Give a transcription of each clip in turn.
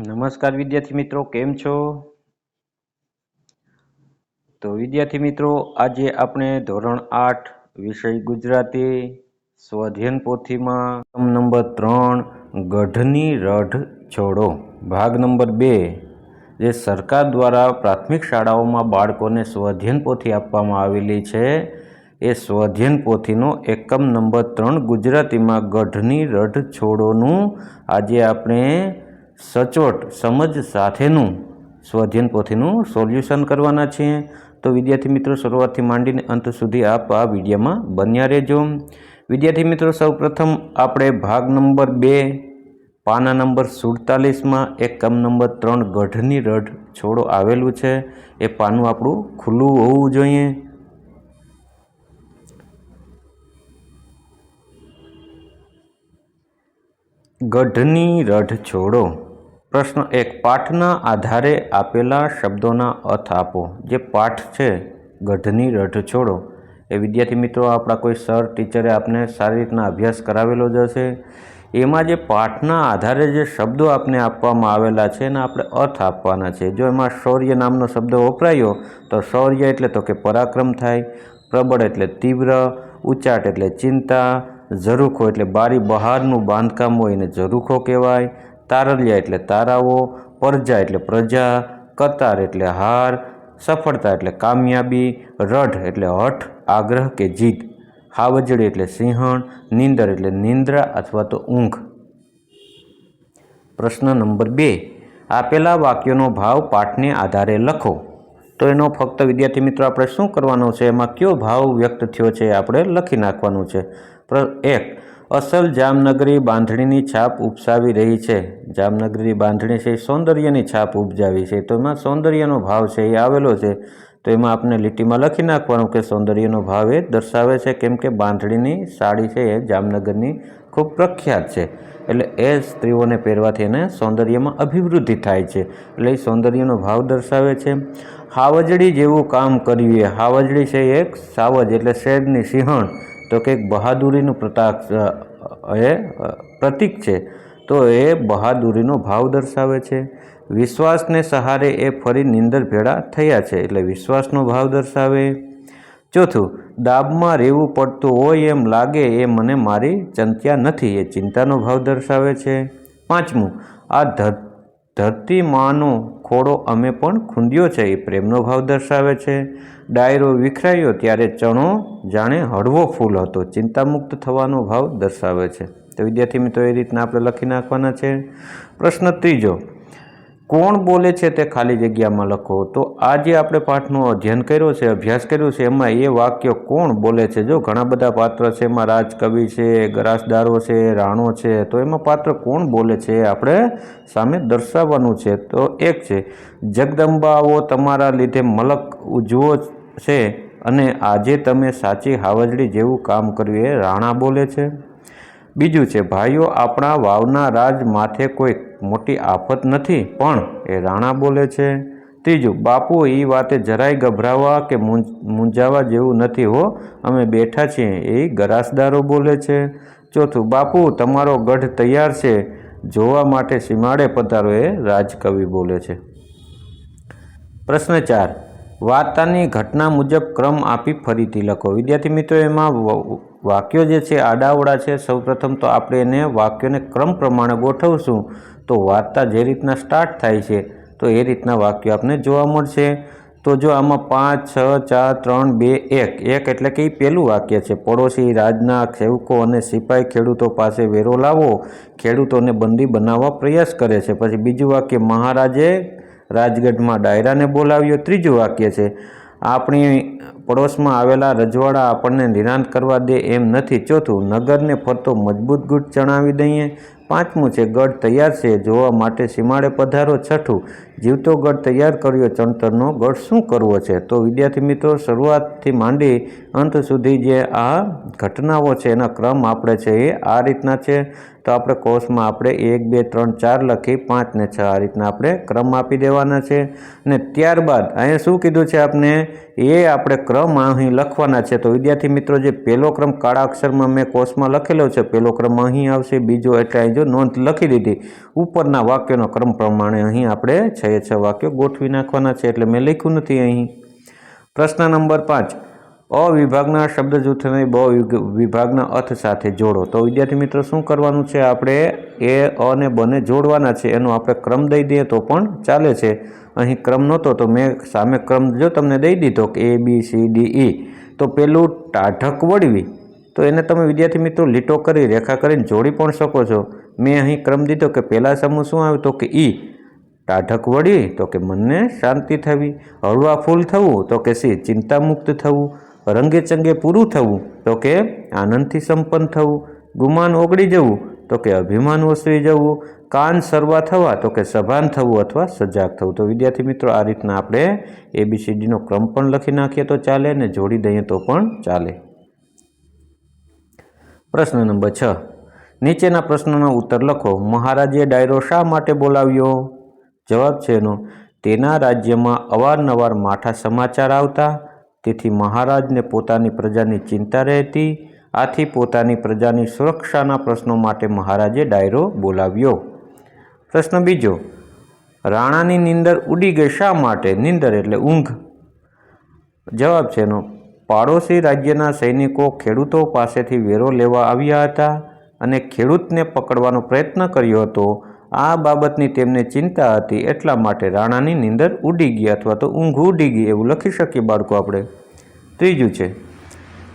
નમસ્કાર વિદ્યાર્થી મિત્રો, કેમ છો? તો વિદ્યાર્થી મિત્રો, આજે આપણે ધોરણ આઠ વિષય ગુજરાતી સ્વધ્યન પોથીમાં નંબર ત્રણ, ગઢની રઢ છોડો. ભાગ નંબર બે, જે સરકાર દ્વારા પ્રાથમિક શાળાઓમાં બાળકોને સ્વધ્યન પોથી આપવામાં આવેલી છે, એ સ્વધ્યન પોથીનો એકમ નંબર ત્રણ ગુજરાતીમાં ગઢની રઢ છોડોનું આજે આપણે સચોટ સમજ સાથેનું સ્વાધ્યન પોથીનું સોલ્યુશન કરવાના છીએ. તો વિદ્યાર્થી મિત્રો, શરૂઆતથી માંડીને અંત સુધી આપ આ વિડીયોમાં બન્યા રહેજો. વિદ્યાર્થી મિત્રો, સૌપ્રથમ આપણે ભાગ નંબર બે, પાના નંબર સુડતાલીસમાં એકમ નંબર ત્રણ ગઢની રઢ છોડો આવેલું છે. એ પાનું આપણું ખુલ્લું હોવું જોઈએ. ગઢની રઢ છોડો. પ્રશ્ન એક, પાઠના આધારે આપેલા શબ્દોના અર્થ આપો. જે પાઠ છે, ગઢની રઢ છોડો. એ વિદ્યાર્થી મિત્રો, આપણા કોઈ સર, ટીચરે આપને સારી રીતના અભ્યાસ કરાવેલો જ હશે. એમાં જે પાઠના આધારે જે શબ્દો આપને આપવામાં આવેલા છે, એના આપણે અર્થ આપવાના છે. જો એમાં શૌર્ય નામનો શબ્દ વપરાયો, તો શૌર્ય એટલે તો કે પરાક્રમ થાય, પ્રબળ એટલે તીવ્ર, ઉચાટ એટલે ચિંતા, ઝરૂખો એટલે બારી બહારનું બાંધકામ હોય એને ઝરૂખો કહેવાય તારલિયા એટલે તારાઓ, પરજા એટલે પ્રજા, કતાર એટલે હાર, સફળતા એટલે કામયાબી, રઢ એટલે હઠ, આગ્રહ કે જીત હાવજડી એટલે સિંહણ, નીંદર એટલે નિંદ્રા અથવા તો ઊંઘ. પ્રશ્ન નંબર બે, આપેલા વાક્યોનો ભાવ પાઠને આધારે લખો. તો એનો ફક્ત વિદ્યાર્થી મિત્રો આપણે શું કરવાનો છે? એમાં કયો ભાવ વ્યક્ત થયો છે આપણે લખી નાખવાનું છે. એક, અસલ જામનગરી બાંધણીની છાપ ઉપસાવી રહી છે. જામનગરી બાંધણી છે, એ સૌંદર્યની છાપ ઉપજાવી છે. તો એમાં સૌંદર્યનો ભાવ છે, એ આવેલો છે. તો એમાં આપણે લીટીમાં લખી નાખવાનું કે સૌંદર્યનો ભાવ એ દર્શાવે છે, કેમ કે બાંધણીની સાડી છે, એ જામનગરની ખૂબ પ્રખ્યાત છે. એટલે એ સ્ત્રીઓને પહેરવાથી એને સૌંદર્યમાં અભિવૃદ્ધિ થાય છે. એટલે એ સૌંદર્યનો ભાવ દર્શાવે છે. હાવજડી જેવું કામ કર્યું એ હાવજડી છે એક સાવજ, એટલે શેરની સિંહણ. તો કે બહાદુરીનું પ્રતાક એ પ્રતીક છે. તો એ બહાદુરીનો ભાવ દર્શાવે છે. વિશ્વાસને સહારે એ ફરી નિંદર ભેળા થયા છે એટલે વિશ્વાસનો ભાવ દર્શાવે. ચોથું, દાબમાં રહેવું પડતું હોય એમ લાગે એ મને મારી ચંત્યા નથી એ ચિંતાનો ભાવ દર્શાવે છે. પાંચમું, આ ધરતી માનો ખોડો અમે પણ ખૂંદ્યો છે એ પ્રેમનો ભાવ દર્શાવે છે. ડાયરો વિખરાયો ત્યારે ચણો જાણે હળવો ફૂલ હતો ચિંતામુક્ત થવાનો ભાવ દર્શાવે છે. તો વિદ્યાર્થી મિત્રો એ રીતના આપણે લખી નાખવાના છે. પ્રશ્ન ત્રીજો, કોણ બોલે છે તે ખાલી જગ્યામાં લખો? તો આ જે આપણે પાઠનું અધ્યયન કર્યો છે, અભ્યાસ કર્યો છે, એમાં એ વાક્ય કોણ બોલે છે? જો ઘણા બધા પાત્ર છે, એમાં રાજકવિ છે, ગરાસદારો છે, રાણો છે, તો એમાં પાત્ર કોણ બોલે છે આપણે સામે દર્શાવવાનું છે. તો એક છે, જગદંબાઓ તમારા લીધે મલક ઉજવો છે અને આજે તમે સાચી હાવજડી જેવું કામ કર્યું, એ રાણા બોલે છે. બીજું છે, ભાઈઓ, આપણા વાવના રાજ માથે કોઈ મોટી આફત નથી, પણ એ રાણા બોલે છે. ત્રીજું બાપુ એ વાતે જરાય ગભરાવા કે મૂંઝાવા જેવું નથી હો, અમે બેઠા છીએ. એ ગરાસદારો બોલે છે. ચોથું, બાપુ, તમારો ગઢ તૈયાર છે, જોવા માટે સીમાડે પધારો એ રાજકવિ બોલે છે. પ્રશ્ન ચાર, વાર્તાની ઘટના મુજબ ક્રમ આપી ફરીથી લખો. વિદ્યાર્થી મિત્રો, એમાં વાક્યો જે છે આડાવડા છે. સૌપ્રથમ તો આપણે એને વાક્યોને ક્રમ પ્રમાણે ગોઠવશું. તો વાર્તા જે રીતના સ્ટાર્ટ થાય છે, તો એ રીતના વાક્યો આપને જોવા મળશે. તો જો આમાં પાંચ, છ, ચાર, ત્રણ, બે, એક એક એટલે કે એ પહેલું વાક્ય છે. પડોશી રાજના સેવકો અને સિપાઈ ખેડૂતો પાસે વેરો લાવો. ખેડૂતોને બંદી બનાવવા પ્રયાસ કરે છે. પછી બીજું વાક્ય, મહારાજે રાજગઢમાં ડાયરાને બોલાવ્યો. ત્રીજું વાક્ય છે આપણી પડોશમાં આવેલા રજવાડા આપણને નિરાંત કરવા દે એમ નથી. ચોથું, નગરને ફરતો મજબૂત ગુટ જણાવી દઈએ. પાંચમું છે, ગઢ તૈયાર છે, જોવા માટે સીમાડે પધારો. છઠ્ઠું, જીવતો ગઢ તૈયાર કર્યો ચણતરનો. ગઢ શું કરવો છે? તો વિદ્યાર્થી મિત્રો, શરૂઆતથી માંડી અંત સુધી જે આ ઘટનાઓ છે, એના ક્રમ આપણે છે એ આ રીતના છે. તો આપણે કોષમાં આપણે એક, બે, ત્રણ, ચાર લખી પાંચ ને છ આ રીતના આપણે ક્રમ આપી દેવાના છે. અને ત્યારબાદ અહીંયા શું કીધું છે આપણે એ આપણે ક્રમ અહીં લખવાના છે. તો વિદ્યાર્થી મિત્રો, જે પહેલો ક્રમ કાળા અક્ષરમાં મેં કોષમાં લખેલો છે, પહેલો ક્રમ અહીં આવશે, બીજો એટલે અહીં જો નોંધ લખી દીધી, ઉપરના વાક્યોનો ક્રમ પ્રમાણે અહીં આપણે છ છ વાક્યો ગોઠવી નાખવાના છે. એટલે મેં લખ્યું નથી અહીં. પ્રશ્ન નંબર પાંચ. અ વિભાગના શબ્દ જૂથને બ વિભાગના અર્થ સાથે જોડો. તો વિદ્યાર્થી મિત્રો, શું કરવાનું છે? આપણે એ, અ ને બને જોડવાના છે. એનો આપણે ક્રમ દઈ દઈએ તો પણ ચાલે છે. અહીં ક્રમ નહોતો, તો મેં સામે ક્રમ જો તમને દઈ દીધો કે એ બી સી ડી ઈ તો પેલું ટાઢક વળવી. તો એને તમે વિદ્યાર્થી મિત્રો લીટો કરી, રેખા કરીને જોડી પણ શકો છો. મેં અહીં ક્રમ દીધો કે પહેલાં સમૂહ શું આવ્યો તો કે ઈ ટાઢક વળી તો કે મનને શાંતિ થવી. હળવા ફૂલ થવું તો કે સી ચિંતામુક્ત થવું. રંગે ચંગે પૂરું થવું, તો કે આનંદથી સંપન્ન થવું. ગુમાન ઓગળી જવું, તો કે અભિમાન ઓસરી જવું. કાન સરવા થવા, તો કે સભાન થવું અથવા સજાગ થવું. તો વિદ્યાર્થી મિત્રો, આ રીતના આપણે એબીસીડીનો ક્રમ પણ લખી નાખીએ તો ચાલે ને જોડી દઈએ તો પણ ચાલે. પ્રશ્ન નંબર છ. નીચેના પ્રશ્નનો ઉત્તર લખો. મહારાજે ડાયરો શા માટે બોલાવ્યો? જવાબ છે એનો, તેના રાજ્યમાં અવારનવાર માઠા સમાચાર આવતા તેથી મહારાજને પોતાની પ્રજાની ચિંતા રહેતી, આથી પોતાની પ્રજાની સુરક્ષાના પ્રશ્નો માટે મહારાજે ડાયરો બોલાવ્યો. પ્રશ્ન બીજો, રાણાની નીંદર ઉડી ગઈ શા માટે? નીંદર એટલે ઊંઘ. જવાબ છે એનો, પાડોશી રાજ્યના સૈનિકો ખેડૂતો પાસેથી વેરો લેવા આવ્યા હતા અને ખેડૂતને પકડવાનો પ્રયત્ન કર્યો હતો આ બાબતની તેમને ચિંતા હતી, એટલા માટે રાણાની નીંદર ઉડી ગઈ અથવા તો ઊંઘ ઉડી ગઈ એવું લખી શકીએ બાળકો આપણે. ત્રીજું છે,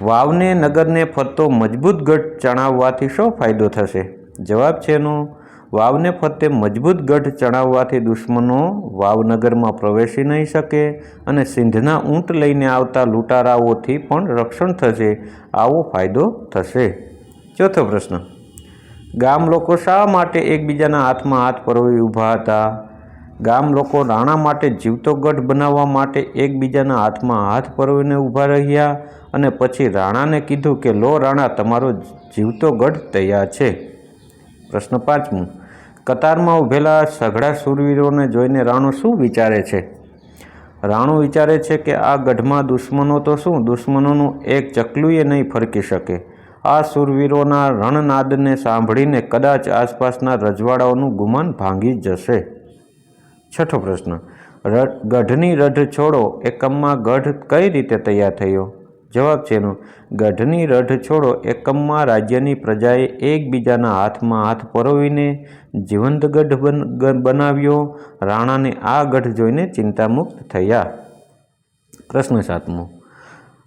વાવને નગરને ફરતો મજબૂત ગઢ ચણાવવાથી શો ફાયદો થશે? જવાબ છે એનો, વાવને ફરતે મજબૂત ગઢ ચણાવવાથી દુશ્મનો વાવનગરમાં પ્રવેશી નહીં શકે અને સિંધના ઊંટ લઈને આવતા લૂંટારાઓથી પણ રક્ષણ થશે, આવો ફાયદો થશે. ચોથો પ્રશ્ન ગામ લોકો શા માટે એકબીજાના હાથમાં હાથ પરોવી ઊભા હતા? ગામ લોકો રાણા માટે જીવતો ગઢ બનાવવા માટે એકબીજાના હાથમાં હાથ પરોવીને ઊભા રહ્યા અને પછી રાણાને કીધું કે, લો રાણા, તમારો જીવતો ગઢ તૈયાર છે. પ્રશ્ન પાંચમું, કતારમાં ઊભેલા સઘળા શૂરવીરોને જોઈને રાણો શું વિચારે છે? રાણો વિચારે છે કે, આ ગઢમાં દુશ્મનો તો શું? દુશ્મનોનું એક ચકલુંય નહીં ફરકી શકે. આ શૂરવીરોના રણનાદને સાંભળીને કદાચ આસપાસના રજવાડાઓનું ગુમાન ભાંગી જશે. છઠ્ઠો પ્રશ્ન. ગઢની રઢ છોડો એકમમાં ગઢ કઈ રીતે તૈયાર થયો? જવાબ છે એનો, ગઢની રઢ છોડો એકમમાં રાજ્યની પ્રજાએ એકબીજાના હાથમાં હાથ પરોવીને જીવંત ગઢ બનાવ્યો. રાણાને આ ગઢ જોઈને ચિંતામુક્ત થયા. પ્રશ્ન સાતમો.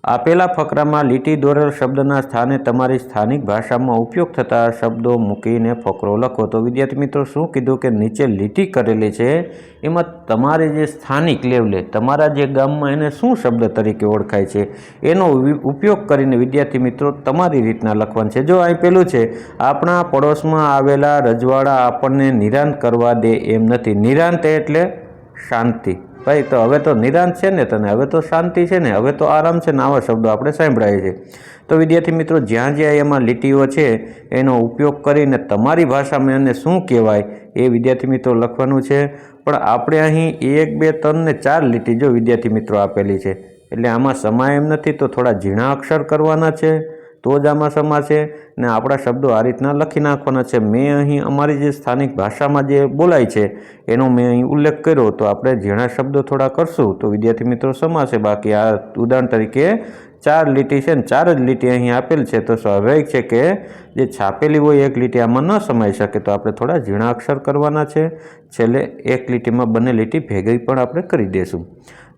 આપેલા ફકરામાં લીટી દોરેલ શબ્દના સ્થાને તમારી સ્થાનિક ભાષામાં ઉપયોગ થતા શબ્દો મૂકીને ફકરો લખો. તો વિદ્યાર્થી મિત્રો, શું કીધું કે નીચે લીટી કરેલી છે? એમાં તમારે જે સ્થાનિક લેવલે, તમારા જે ગામમાં એને શું શબ્દ તરીકે ઓળખાય છે, એનો ઉપયોગ કરીને વિદ્યાર્થી મિત્રો, તમારી રીતના લખવાનું છે. જો અહીં પેલું છે, આપણા પડોશમાં આવેલા રજવાડા આપણને નિરાંત કરવા દે એમ નથી. નિરાંત એટલે શાંતિ. ભાઈ, તો હવે તો નિરાંત છે ને તને? હવે તો શાંતિ છે ને? હવે તો આરામ છે ને? આવા શબ્દો આપણે સાંભળાય છે. તો વિદ્યાર્થી મિત્રો, જ્યાં જ્યાં એમાં લીટીઓ છે, એનો ઉપયોગ કરીને તમારી ભાષામાં એને શું કહેવાય એ વિદ્યાર્થી મિત્રો લખવાનું છે. પણ આપણે અહીં એક, બે, ત્રણ ને ચાર લીટી જો વિદ્યાર્થી મિત્રો આપેલી છે. એટલે આમાં સમાય એમ નથી, તો થોડા ઝીણા અક્ષર કરવાના છે. તો જ આમાં સમાશે ને આપણા શબ્દો આ રીતના લખી નાખવાના છે. મેં અહીં અમારી જે સ્થાનિક ભાષામાં જે બોલાય છે, એનો મેં અહીં ઉલ્લેખ કર્યો તો આપણે ઝીણા શબ્દો થોડા કરશું. તો વિદ્યાર્થી મિત્રો સમાશે બાકી આ ઉદાહરણ તરીકે ચાર લીટી છે ને ચાર જ લીટી અહીં આપેલ છે. તો સ્વાભાવિક છે કે જે છાપેલી હોય એક લીટી આમાં ન સમાઈ શકે. તો આપણે થોડા ઝીણા અક્ષર કરવાના છે. છેલ્લે એક લીટીમાં બંને લીટી ભેગી પણ આપણે કરી દઈશું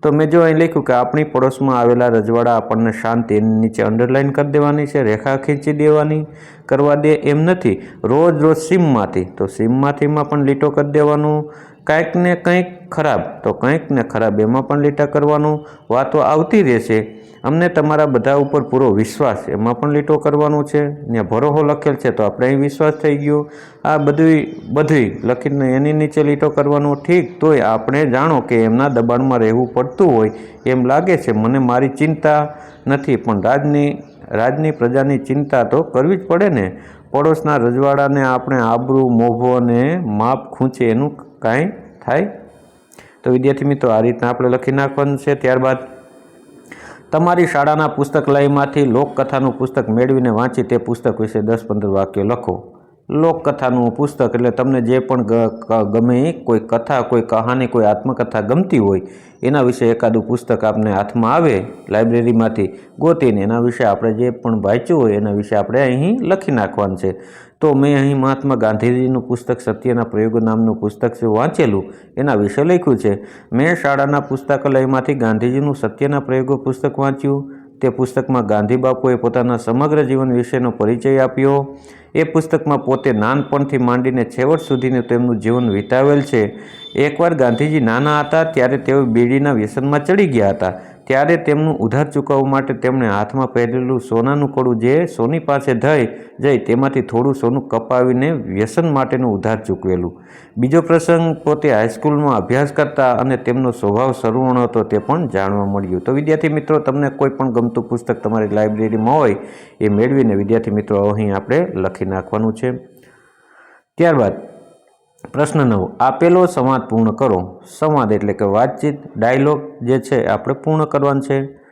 તો મેં જો અહીં લખ્યું કે આપણી પડોશમાં આવેલા રજવાડા આપણને શાંતિ એની નીચે અંડરલાઇન કરી દેવાની છે, રેખા ખેંચી દેવાની કરવા દે એમ નથી. રોજ રોજ સીમમાંથી, તો સીમમાંથીમાં પણ લીટો કરી દેવાનું. કાંઈક ને કંઈક ખરાબ, તો કંઈક ને ખરાબ એમાં પણ લીટા કરવાનું. વાતો આવતી રહેશે. અમને તમારા બધા ઉપર પૂરો વિશ્વાસ એમાં પણ લીટો કરવાનો છે. ને ભરોહો લખેલ છે. તો આપણે અહીં વિશ્વાસ થઈ ગયો. આ બધી બધી લખીને એની નીચે લીટો કરવાનો. ઠીક, તોય આપણે જાણો કે એમના દબાણમાં રહેવું પડતું હોય એમ લાગે છે. મને મારી ચિંતા નથી, પણ રાજની રાજની પ્રજાની ચિંતા તો કરવી જ પડે ને. પડોશના રજવાડાને આપણે આબરૂ, મોભો અને માપ ખૂંચે એનું કાંઈ થાય? તો વિદ્યાર્થી મિત્રો, આ રીતના આપણે લખી નાખવાનું છે. ત્યારબાદ તમારી શાળાના પુસ્તકાલયમાંથી લોકકથાનું પુસ્તક મેળવીને વાંચી તે પુસ્તક વિશે દસ પંદર વાક્યો લખો. લોકકથાનું પુસ્તક એટલે તમને જે પણ ગમે, કોઈ કથા, કોઈ કહાની, કોઈ આત્મકથા ગમતી હોય, એના વિશે એકાદું પુસ્તક આપને હાથમાં આવે લાઇબ્રેરીમાંથી ગોતીને એના વિશે આપણે જે પણ વાંચ્યું હોય એના વિશે આપણે અહીં લખી નાખવાનું છે. તો મેં અહીં મહાત્મા ગાંધીજીનું પુસ્તક સત્યના પ્રયોગો નામનું પુસ્તક છે વાંચેલું, એના વિશે લખ્યું છે. મેં શાળાના પુસ્તકાલયમાંથી ગાંધીજીનું સત્યના પ્રયોગો પુસ્તક વાંચ્યું. તે પુસ્તકમાં ગાંધી બાપુએ પોતાના સમગ્ર જીવન વિશેનો પરિચય આપ્યો. એ પુસ્તકમાં પોતે નાનપણથી માંડીને છેવટ સુધીને તેમનું જીવન વિતાવેલ છે. એકવાર ગાંધીજી નાના હતા, ત્યારે તેઓ બીડીના વ્યસનમાં ચડી ગયા હતા. ત્યારે તેમનું ઉધાર ચૂકવવા માટે તેમણે હાથમાં પહેરેલું સોનાનું કડું જે સોની પાસે થઈ જઈ તેમાંથી થોડું સોનું કપાવીને વ્યસન માટેનું ઉધાર ચૂકવેલું. બીજો પ્રસંગ, પોતે હાઈસ્કૂલમાં અભ્યાસ કરતા અને તેમનો સ્વભાવ સરુવણ હતો તે પણ જાણવા મળ્યું. તો વિદ્યાર્થી મિત્રો, તમને કોઈ પણ ગમતું પુસ્તક તમારી લાઇબ્રેરીમાં હોય, એ મેળવીને વિદ્યાર્થી મિત્રો, અહીં આપણે લખી નાખવાનું છે. ત્યારબાદ, પ્રશ્ન નવ. આપેલો સંવાદ પૂર્ણ કરો. સંવાદ એટલે કે વાતચીત, ડાયલોગ જે છે આપણે પૂર્ણ કરવાનું છે.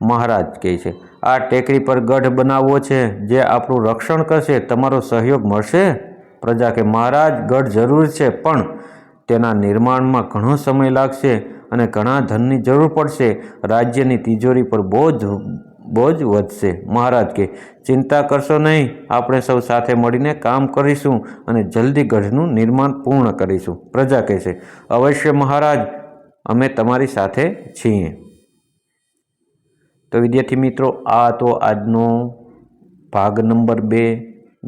મહારાજ કહે છે, આ ટેકરી પર ગઢ બનાવવો છે, જે આપણું રક્ષણ કરશે, તમારો સહયોગ મળશે? પ્રજા કે, મહારાજ, ગઢ જરૂર છે, પણ તેના નિર્માણમાં ઘણો સમય લાગશે અને ઘણા ધનની જરૂર પડશે. રાજ્યની તિજોરી પર બોજ બોજ વધશે. મહારાજ કે ચિંતા કરશો નહીં, આપણે સૌ સાથે મળીને કામ કરીશું અને જલ્દી ગઢનું નિર્માણ પૂર્ણ કરીશું. પ્રજા કહેશે અવશ્ય મહારાજ, અમે તમારી સાથે છીએ. તો વિદ્યાર્થી મિત્રો, આ તો આજનો ભાગ નંબર બે.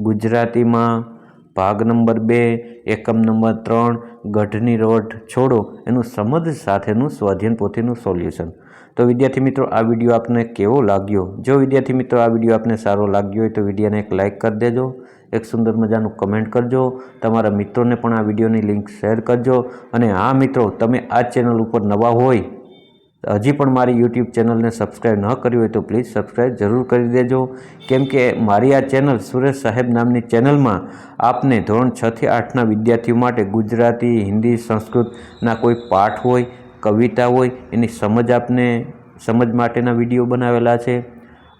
ગુજરાતીમાં ભાગ નંબર બે, એકમ નંબર ત્રણ, ગઢની રોડ છોડો, એનું સમજ સાથેનું સ્વાધીન પોથીનું સોલ્યુશન. તો વિદ્યાર્થી મિત્રો, આ વીડિયો આપને કેવો લાગ્યો? જો વિદ્યાર્થી મિત્રો, આ વીડિયો આપને સારો લાગ્યો હોય તો વિડીયોને એક લાઇક કરી દેજો, એક સુંદર મજાનું કમેન્ટ કરજો, તમારા મિત્રોને પણ આ વિડીયોની લિંક શેર કરજો, અને હા મિત્રો, તમે આ ચેનલ ઉપર નવા હોય હજી પણ મારી યુટ્યુબ ચેનલને સબસ્ક્રાઈબ ન કરી હોય તો પ્લીઝ સબસ્ક્રાઈબ જરૂર કરી દેજો. કેમ કે મારી આ ચેનલ સુરેશ સાહેબ નામની ચેનલમાં આપને ધોરણ છથી આઠના વિદ્યાર્થીઓ માટે ગુજરાતી, હિન્દી, સંસ્કૃતના કોઈ પાઠ હોય, કવિતા હોય, એની સમજ આપને, સમજ માટેના વીડિયો બનાવેલા છે.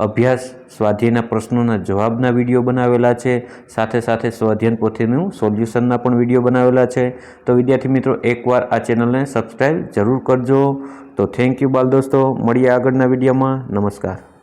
અભ્યાસ, સ્વાધ્યાયના પ્રશ્નોના જવાબના વીડિયો બનાવેલા છે. સાથે સાથે સ્વાધ્યાયન પોથીનું સોલ્યુશનના પણ વીડિયો બનાવેલા છે. તો વિદ્યાર્થી મિત્રો, એકવાર આ ચેનલને સબસ્ક્રાઈબ જરૂર કરજો. તો થેન્ક યુ બાલ દોસ્તો. મળીએ આગળના વિડીયોમાં. નમસ્કાર.